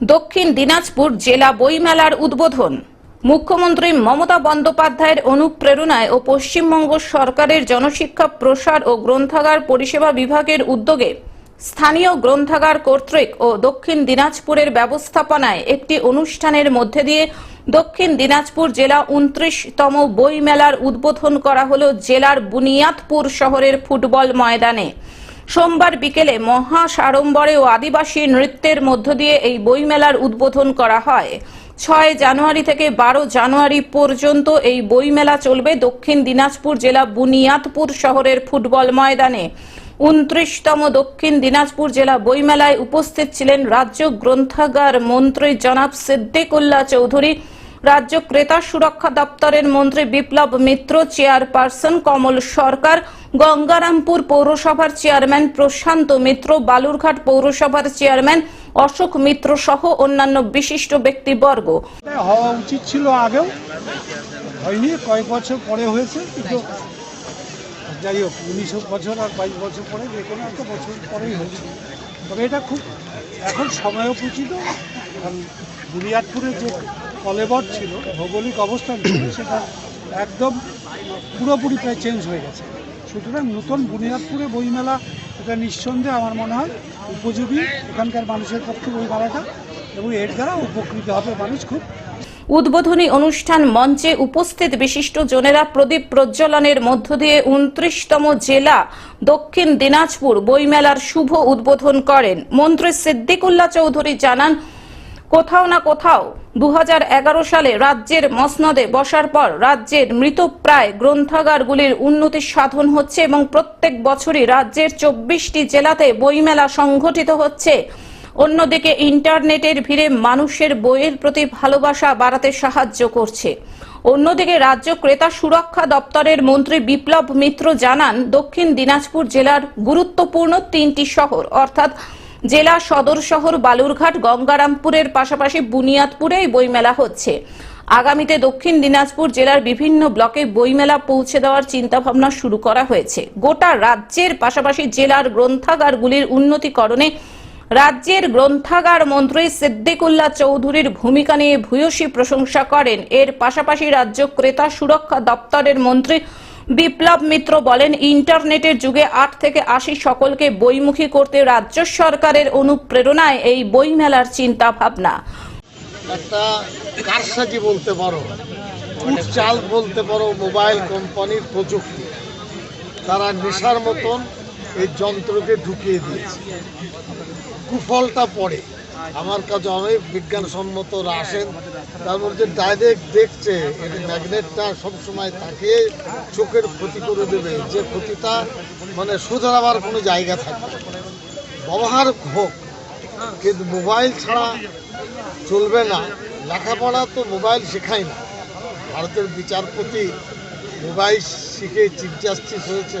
দক্ষিণ দিনাজপুর জেলা বইমেলার উদ্বোধন। মুখ্যমন্ত্রী মমতা বন্দ্যোপাধ্যায়ের অনুপ্রেরণায় ও পশ্চিমবঙ্গ সরকারের জনশিক্ষা প্রসার ও গ্রন্থাগার পরিষেবা বিভাগের উদ্যোগে স্থানীয় গ্রন্থাগার কর্তৃক ও দক্ষিণ দিনাজপুরের ব্যবস্থাপনায় একটি অনুষ্ঠানের মধ্যে দিয়ে দক্ষিণ দিনাজপুর জেলা উনত্রিশতম বইমেলার উদ্বোধন করা হল জেলার বুনিয়াদপুর শহরের ফুটবল ময়দানে। সোমবার বিকেলে মহা সাড়ম্বরে ও আদিবাসী নৃত্যের মধ্য দিয়ে এই বইমেলার উদ্বোধন করা হয়। ছয় জানুয়ারি থেকে বারো জানুয়ারি পর্যন্ত এই বইমেলা চলবে দক্ষিণ দিনাজপুর জেলা বুনিয়াদপুর শহরের ফুটবল ময়দানে। উনত্রিশতম দক্ষিণ দিনাজপুর জেলা বইমেলায় উপস্থিত ছিলেন রাজ্য গ্রন্থাগার মন্ত্রী জনাব সিদ্দিকুল্লাহ চৌধুরী, রাজ্য ক্রেতা সুরক্ষা দপ্তরের মন্ত্রী বিপ্লব মিত্র, চেয়ারপারসন কমল সরকার গঙ্গারামপুর পৌরসভার চেয়ারম্যান প্রশান্ত মিত্র, বালুরঘাট পৌরসভার চেয়ারম্যান অশোক মিত্র সহ অন্যান্য বিশিষ্ট ব্যক্তিবর্গ। হওয়া উচিত ছিল আগেও। হয়নি, কয়েক বছর পরে হয়েছে, কিন্তু যাই হোক, উনিশ বছর আর বাইশ বছর পরে যে কোনো একটা বছর পরেই হয়েছে। তবে এটা খুব এখন সময়োপচিত, কারণ বুনিয়াদপুরে যে কলেবর ছিল, ভৌগোলিক অবস্থান ছিল, সেটা একদম পুরোপুরি প্রায় চেঞ্জ হয়ে গেছে। সুতরাং নতুন বুনিয়াদপুরে বইমেলা, এটা নিঃসন্দেহে আমার মনে হয় উপযোগী। এখানকার মানুষের পক্ষে বইমেলাটা এবং এর দ্বারা উপকৃত হবে মানুষ খুব। উদ্বোধনী অনুষ্ঠান মঞ্চে উপস্থিত বিশিষ্ট জনেরা প্রদীপ প্রজ্বলনের মধ্য দিয়ে উনত্রিশতম জেলা দক্ষিণ দিনাজপুর বইমেলার শুভ উদ্বোধন করেন। মন্ত্রী সিদ্দিকুল্লাহ চৌধুরী জানান কোথাও না কোথাও দু হাজার এগারো সালে রাজ্যের মসনদে বসার পর রাজ্যের মৃতপ্রায় গ্রন্থাগারগুলির উন্নতি সাধন হচ্ছে এবং প্রত্যেক বছরই রাজ্যের চব্বিশটি জেলাতে বইমেলা সংঘটিত হচ্ছে। অন্যদিকে ইন্টারনেটের ভিড়ে মানুষের বইয়ের প্রতি ভালোবাসা বাড়াতে সাহায্য করছে। অন্যদিকে রাজ্য ক্রেতা সুরক্ষা দপ্তরের মন্ত্রী বিপ্লব মিত্র জানান, দক্ষিণ দিনাজপুর জেলার গুরুত্বপূর্ণ তিনটি শহর, অর্থাৎ জেলা সদর শহর বালুরঘাট গঙ্গারামপুরের পাশাপাশি বুনিয়াদপুরে এই বইমেলা হচ্ছে। আগামীতে দক্ষিণ দিনাজপুর জেলার বিভিন্ন ব্লকে বইমেলা পৌঁছে দেওয়ার চিন্তাভাবনা শুরু করা হয়েছে। গোটা রাজ্যের পাশাপাশি জেলার গ্রন্থাগারগুলির উন্নতিকরণে রাজ্যের গ্রন্থাগার মন্ত্রী সিদ্দিকুল্লাহ চৌধুরীর ভূমিকা নিয়ে ভূয়সী প্রশংসা করেন। এর পাশাপাশি রাজ্য ক্রেতা সুরক্ষা দপ্তরের মন্ত্রী বিপ্লব মিত্র বলেন, ইন্টারনেটের যুগে আট থেকে আশি সকলকে বইমুখী করতে রাজ্য সরকারের অনুপ্রেরণায় এই বইমেলার চিন্তা ভাবনা বলতে পারো চাল বলতে পারো, মোবাইল কোম্পানির প্রযুক্তি। তারা নেশার মতন এই যন্ত্রকে ঢুকিয়ে দিয়েছে। কুফলটা পড়ে। আমার কাছে অনেক বিজ্ঞানসম্মতরা আসেন। তারপর যে ডাইরেক্ট দেখছে এর ম্যাগনেটটা সবসময় তাকে চোখের ক্ষতি করে দেবে। যে ক্ষতিটা মানে শুধরাবার কোনো জায়গা থাকবে না। ব্যবহার হোক, কিন্তু মোবাইল ছাড়া চলবে না। লেখাপড়া তো মোবাইল শেখায় না। ভারতের বিচারপতি মোবাইল শিখে চিফ জাস্টিস হয়েছে।